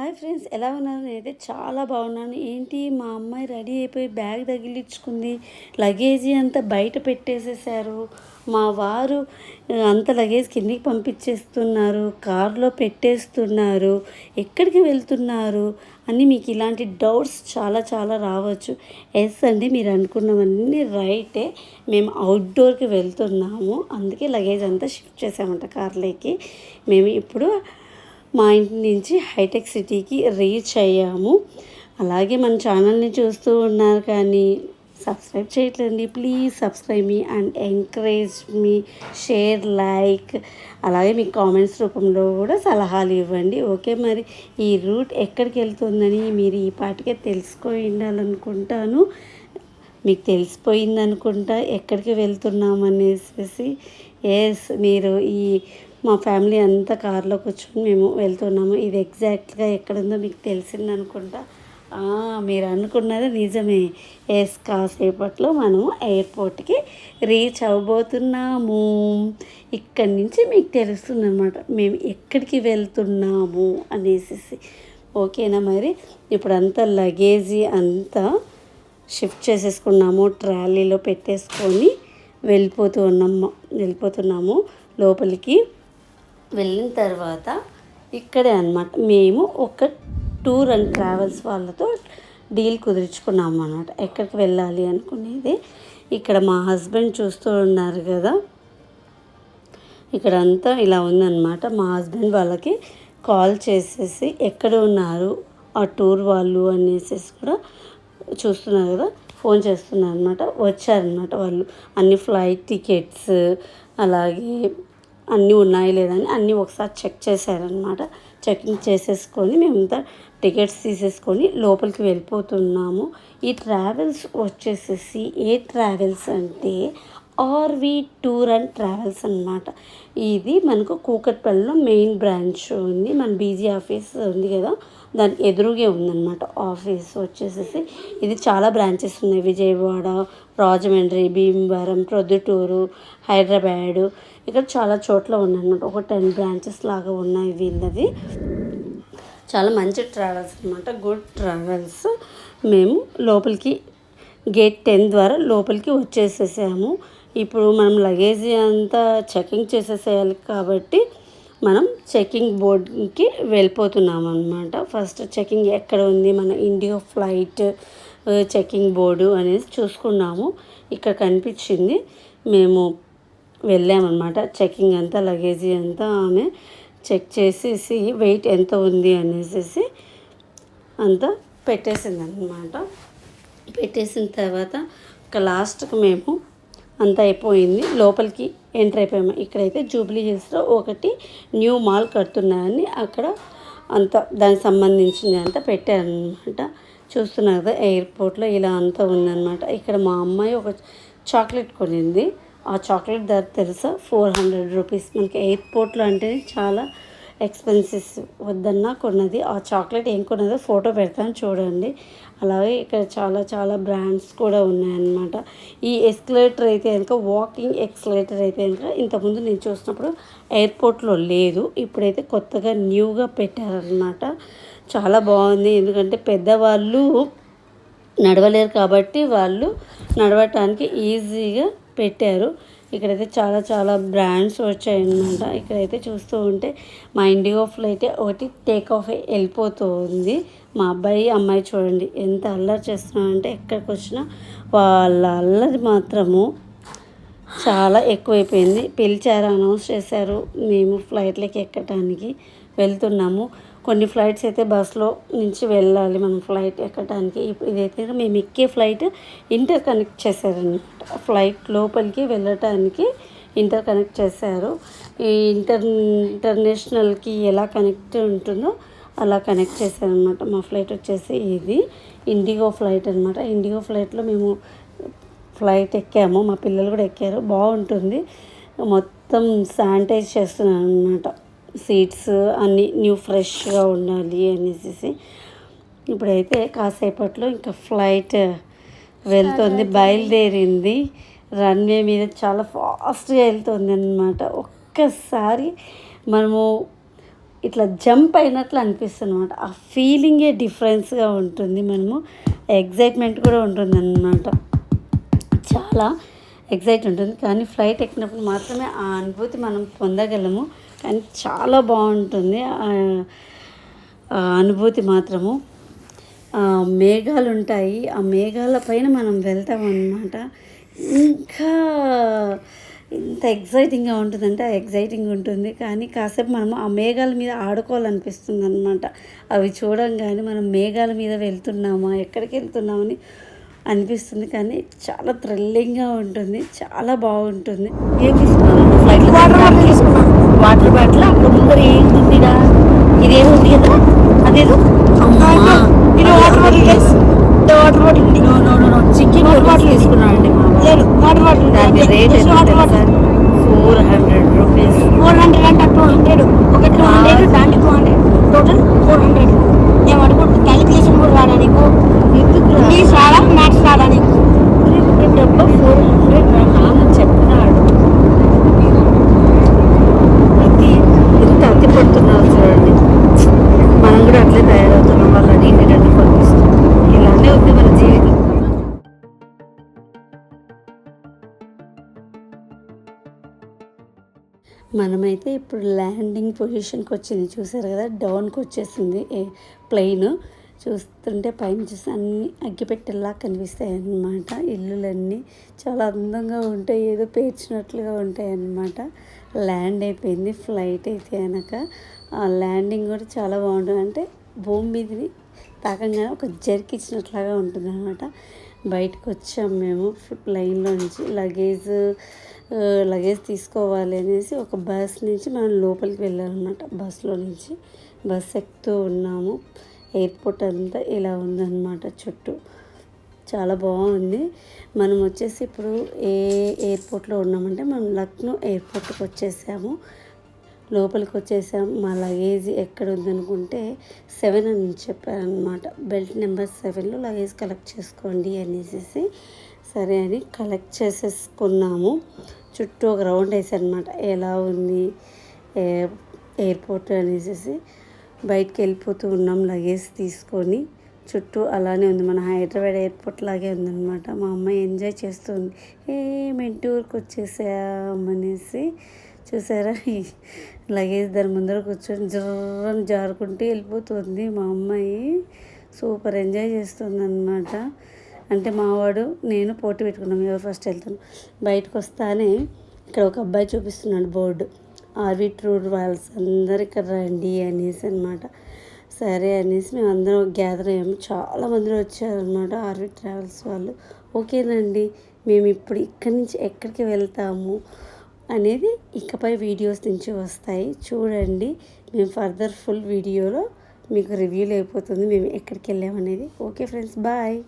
Hi friends ఎలా ఉన్నారు? నేనైతే చాలా బాగున్నాను. ఏంటి? మా అమ్మాయి రెడీ అయిపోయి బ్యాగ్ తగిలించుకుంది. లగేజీ అంతా బయట పెట్టేసేసారు. మా వారు అంత లగేజ్ కిందికి పంపించేస్తున్నారు. కార్లో పెట్టేస్తున్నారు. ఎక్కడికి వెళ్తున్నారు? అని మీకు ఇలాంటి డౌట్స్ చాలా చాలా రావచ్చు. ఎస్ అండి మీరు అనుకున్నవన్నీ రైటే. మేము అవుట్డోర్కి వెళ్తున్నాము. అందుకే లగేజ్ అంతా షిఫ్ట్ చేసామంట కార్లోకి. మేము ఇప్పుడు మా ఇంటి నుంచి హైటెక్ సిటీకి రీచ్ అయ్యాము. అలాగే మన ఛానల్ని చూస్తూ ఉన్నారు కానీ సబ్స్క్రైబ్ చేయట్లేదండి. Please subscribe me and encourage me share like అలాగే మీ కామెంట్స్ రూపంలో కూడా సలహాలు ఇవ్వండి. ఓకే మరి ఈ రూట్ ఎక్కడికి వెళ్తుందని మీరు ఈ పాటికే తెలుసుకొని ఉండాలనుకుంటాను. మీకు తెలిసిపోయింది అనుకుంటా ఎక్కడికి వెళ్తున్నాం అనేసి ఎస్ మీరు ఈ మా ఫ్యామిలీ అంతా కార్లో కూర్చొని మేము వెళ్తున్నాము. ఇది ఎగ్జాక్ట్గా ఎక్కడుందో మీకు తెలిసింది అనుకుంటా మీరు అనుకున్నది నిజమే. ఎస్ కాసేపట్లో మనము ఎయిర్పోర్ట్కి రీచ్ అవ్వబోతున్నాము ఇక్కడి నుంచి మీకు తెలుస్తుంది అనమాట మేము ఎక్కడికి వెళ్తున్నాము అనేసి. ఓకేనా మరి? ఇప్పుడు అంతా లగేజీ అంతా షిఫ్ట్ చేసేసుకున్నాము. ట్రాలీలో పెట్టేసుకొని వెళ్ళిపోతూ ఉన్నాము. వెళ్ళిపోతున్నాము లోపలికి. వెళ్ళిన తర్వాత ఇక్కడే అన్నమాట. మేము ఒక టూర్ అండ్ ట్రావెల్స్ వాళ్ళతో డీల్ కుదుర్చుకున్నాము అనమాట ఎక్కడికి వెళ్ళాలి అనుకునేది ఇక్కడ మా హస్బెండ్ చూస్తూ ఉన్నారు కదా. ఇక్కడ అంతా ఇలా ఉందన్నమాట. మా హస్బెండ్ వాళ్ళకి కాల్ చేసేసి ఎక్కడ ఉన్నారు ఆ టూర్ వాళ్ళు అనేసి కూడా చూస్తున్నారు కదా. ఫోన్ చేస్తున్నారు అనమాట వచ్చారనమాట వాళ్ళు. అన్ని ఫ్లైట్ టికెట్స్ అలాగే అన్నీ ఉన్నాయి లేదని అన్నీ ఒకసారి చెక్ చేశారనమాట చెకింగ్ చేసేసుకొని మేమంతా టికెట్స్ తీసేసుకొని లోపలికి వెళ్ళిపోతున్నాము. ఈ ట్రావెల్స్ వచ్చేసేసి ఏ ట్రావెల్స్ అంటే ఆర్వి టూర్ అండ్ ట్రావెల్స్ అన్నమాట. ఇది మనకు కూకట్పల్లిలో మెయిన్ బ్రాంచ్ ఉంది. మన బీజీ ఆఫీస్ ఉంది కదా. దాని ఎదురుగే ఉందన్నమాట ఆఫీస్ వచ్చేసేసి. ఇది చాలా బ్రాంచెస్ ఉన్నాయి. విజయవాడ రాజమండ్రి భీమవరం ప్రొద్దుటూరు హైదరాబాదు. ఇక్కడ చాలా చోట్ల ఉన్నాయన్నమాట ఒక టెన్ బ్రాంచెస్ లాగా ఉన్నాయి వీళ్ళది చాలా మంచి ట్రావెల్స్ అనమాట గుడ్ ట్రావెల్స్. మేము లోపలికి గేట్ టెన్ ద్వారా లోపలికి వచ్చేసేసాము. ఇప్పుడు మనం లగేజీ అంతా చెకింగ్ చేసేసేయాలి కాబట్టి మనం చెకింగ్ బోర్డ్కి వెళ్ళిపోతున్నాం అనమాట ఫస్ట్ చెకింగ్ ఎక్కడ ఉంది? మన ఇండియో ఫ్లైట్ చెకింగ్ బోర్డు అనేది చూసుకున్నాము. ఇక్కడ కనిపించింది మేము వెళ్ళామన్నమాట. చెకింగ్ అంతా లగేజీ అంతా ఆమె చెక్ చేసేసి వెయిట్ ఎంత ఉంది అనేసి అంతా పెట్టేసింది అనమాట పెట్టేసిన తర్వాత ఇక లాస్ట్కి మేము అంతా అయిపోయింది. లోపలికి ఎంటర్ అయిపోయాము. ఇక్కడైతే జూబ్లీ హిల్స్లో ఒకటి న్యూ మాల్ కడుతున్నారని అక్కడ అంత దానికి సంబంధించింది అంతా పెట్టారనమాట చూస్తున్నారు కదా ఎయిర్పోర్ట్లో ఇలా అంతా ఉందన్నమాట. ఇక్కడ మా అమ్మాయి ఒక చాక్లెట్ కొనింది. ఆ చాక్లెట్ ధర తెలుసా? Four hundred rupees. మనకి ఎయిర్పోర్ట్లో అంటే చాలా ఎక్స్పెన్సెస్ వద్దన్నా కొన్నది. ఆ చాక్లెట్ ఏం కొన్నదో ఫోటో పెడతాను చూడండి. అలాగే ఇక్కడ చాలా చాలా బ్రాండ్స్ కూడా ఉన్నాయన్నమాట. ఈ ఎస్కలేటర్ అయితే కనుక వాకింగ్ ఎక్స్కలేటర్ అయితే కనుక ఇంతకుముందు నేను చూసినప్పుడు ఎయిర్పోర్ట్లో లేదు. ఇప్పుడైతే కొత్తగా న్యూగా పెట్టారనమాట చాలా బాగుంది. ఎందుకంటే పెద్దవాళ్ళు నడవలేరు కాబట్టి వాళ్ళు నడవటానికి ఈజీగా పెట్టారు. ఇక్కడైతే చాలా చాలా బ్రాండ్స్ వచ్చాయన్నమాట. ఇక్కడైతే చూస్తూ ఉంటే మా ఇండిగో ఫ్లైట్ ఒకటి టేక్ ఆఫ్ వెళ్ళిపోతూ ఉంది. మా అబ్బాయి అమ్మాయి చూడండి ఎంత అల్లరి చేస్తున్నారంటే ఎక్కడికి వచ్చినా వాళ్ళ అల్లరి మాత్రము చాలా ఎక్కువైపోయింది. పిలిచారు అనౌన్స్ చేశారు. మేము ఫ్లైట్లకి ఎక్కడానికి వెళ్తున్నాము. కొన్ని ఫ్లైట్స్ అయితే బస్సులో నుంచి వెళ్ళాలి మనం ఫ్లైట్ ఎక్కడానికి ఇప్పుడు ఇదైతే మేము ఎక్కే ఫ్లైట్ ఇంటర్ కనెక్ట్ చేశారనమాట ఫ్లైట్ లోపలికి వెళ్ళటానికి ఇంటర్ కనెక్ట్ చేశారు. ఈ ఇంటర్ ఇంటర్నేషనల్కి ఎలా కనెక్ట్ ఉంటుందో అలా కనెక్ట్ చేశారనమాట మా ఫ్లైట్ వచ్చేసి ఇది ఇండిగో ఫ్లైట్ అనమాట ఇండిగో ఫ్లైట్లో మేము ఫ్లైట్ ఎక్కాము. మా పిల్లలు కూడా ఎక్కారు. బాగుంటుంది. మొత్తం శానిటైజ్ చేస్తున్నాను అనమాట సీట్స్ అన్నీ న్యూ ఫ్రెష్గా ఉండాలి అనేసి ఇప్పుడైతే కాసేపట్లో ఇంకా ఫ్లైట్ వెళ్తుంది బయలుదేరింది. రన్వే మీద చాలా ఫాస్ట్గా వెళ్తుంది అనమాట ఒక్కసారి మనము ఇట్లా జంప్ అయినట్లు అనిపిస్తుంది అనమాట ఆ ఫీలింగే డిఫరెన్స్గా ఉంటుంది. మనము ఎగ్జైట్మెంట్ కూడా ఉంటుంది అనమాట చాలా ఎగ్జైట్ ఉంటుంది. కానీ ఫ్లైట్ ఎక్కినప్పుడు మాత్రమే ఆ అనుభూతి మనం పొందగలము. కానీ చాలా బాగుంటుంది. అనుభూతి మాత్రము. ఆ మేఘాలు ఉంటాయి ఆ మేఘాల పైన మనం వెళ్తాం అన్నమాట ఇంకా ఇంత ఎగ్జైటింగ్గా ఉంటుందంటే ఆ ఎగ్జైటింగ్ ఉంటుంది. కానీ కాసేపు మనం ఆ మేఘాల మీద ఆడుకోవాలనిపిస్తుంది అనమాట అవి చూడంగానే మనం మేఘాల మీద వెళ్తున్నామా ఎక్కడికి వెళ్తున్నామని అనిపిస్తుంది. కానీ చాలా థ్రిల్లింగ్గా ఉంటుంది. చాలా బాగుంటుంది. ఏం తీసుకున్నాను ఫ్లైట్లో వాటర్ బాటిల్ వాటర్ బాటిల్ అక్కడ ముందర ఏంటుందిరా ఇదేదో ఉంది కదా? అదేదో? ఇది వాటర్ బాటిల్ వాటర్ బాటిల్ ఉంది. No no no chicken water bottle తీసుకున్నాను అండి మా వారు. లేదు వాటర్ బాటిల్ దాని rate Just water bottle four hundred rupees. Four hundred అంటే టూ హండ్రెడ్. ఒక టూ హండ్రెడ్ దానికి two hundred. Total four hundred. నేను అనుకుంటు క్యాలిక్యులేషన్ కూడా రాడా నీకు? ఎందుకు రాడా మ్యాథ్స్ రాడా నీకు? ఒక డబ్బా ఫోర్ హండ్రెడ్? మనమైతే ఇప్పుడు ల్యాండింగ్ పొజిషన్కి వచ్చింది. చూసారు కదా? డౌన్కి వచ్చేసింది. ప్లెయిన్ చూస్తుంటే పైన చూసి అన్ని అగ్గిపెట్టెల్లా కనిపిస్తాయి అన్నమాట ఇల్లులన్నీ చాలా అందంగా ఉంటాయి. ఏదో పేర్చినట్లుగా ఉంటాయి అన్నమాట ల్యాండ్ అయిపోయింది. ఫ్లైట్ అయితే అనక ఆ ల్యాండింగ్ కూడా చాలా బాగుంటుంది. అంటే భూమి మీదది తాకంగానే ఒక జర్క్ ఇచ్చినట్లాగా ఉంటుంది అనమాట బయటకు వచ్చాం మేము లైన్లో నుంచి లగేజ్ లగేజ్ తీసుకోవాలి అనేసి ఒక బస్ నుంచి మనం లోపలికి వెళ్ళాలన్నమాట. బస్లో నుంచి బస్ ఎక్కుతూ ఉన్నాము. ఎయిర్పోర్ట్ అంతా ఇలా ఉందన్నమాట చుట్టూ. చాలా బాగుంది. మనం వచ్చేసి ఇప్పుడు ఏ ఎయిర్పోర్ట్లో ఉన్నామంటే మనం లక్నో ఎయిర్పోర్ట్కి వచ్చేసాము. లోపలికి వచ్చేసాం మా లగేజ్ ఎక్కడ ఉందనుకుంటే సెవెన్ అని చెప్పారనమాట బెల్ట్ నెంబర్ సెవెన్లో లగేజ్ కలెక్ట్ చేసుకోండి అనేసి సరే అని కలెక్ట్ చేసేసుకున్నాము. చుట్టూ ఒక రౌండ్ వేసారనమాట ఎలా ఉంది ఏ- ఎయిర్పోర్ట్ అనేసి బయటకు వెళ్ళిపోతూ ఉన్నాం లగేజ్ తీసుకొని. చుట్టూ అలానే ఉంది. మన హైదరాబాద్ ఎయిర్పోర్ట్ లాగే ఉందన్నమాట. మా అమ్మాయి ఎంజాయ్ చేస్తుంది. ఏ మేము టూర్కి అనేసి చూసారా? లగేజ్ దాని ముందర కూర్చొని జర్రని జారుకుంటూ వెళ్ళిపోతుంది మా అమ్మాయి. సూపర్ ఎంజాయ్ చేస్తుంది అనమాట అంటే మావాడు నేను పోటీ పెట్టుకున్నాం. ఎవరు ఫస్ట్ వెళ్తాను. బయటకు వస్తానే ఇక్కడ ఒక అబ్బాయి చూపిస్తున్నాడు బోర్డు. ఆర్వి టూర్ వాళ్ళస్ అందరు ఇక్కడ రండి అనేసి అనమాట సరే అనేసి మేము అందరం గ్యాదర్ అయ్యాము. చాలా మంది వచ్చారనమాట ఆర్వి ట్రావెల్స్ వాళ్ళు. ఓకేనండి మేము ఇప్పుడు ఇక్కడి నుంచి ఎక్కడికి వెళ్తాము? అనేది ఇకపై వీడియోస్ నుంచి వస్తాయి. చూడండి మేము ఫర్దర్ ఫుల్ వీడియోలో మీకు రివ్యూలు అయిపోతుంది. మేము ఎక్కడికి వెళ్ళామనేది. Okay friends bye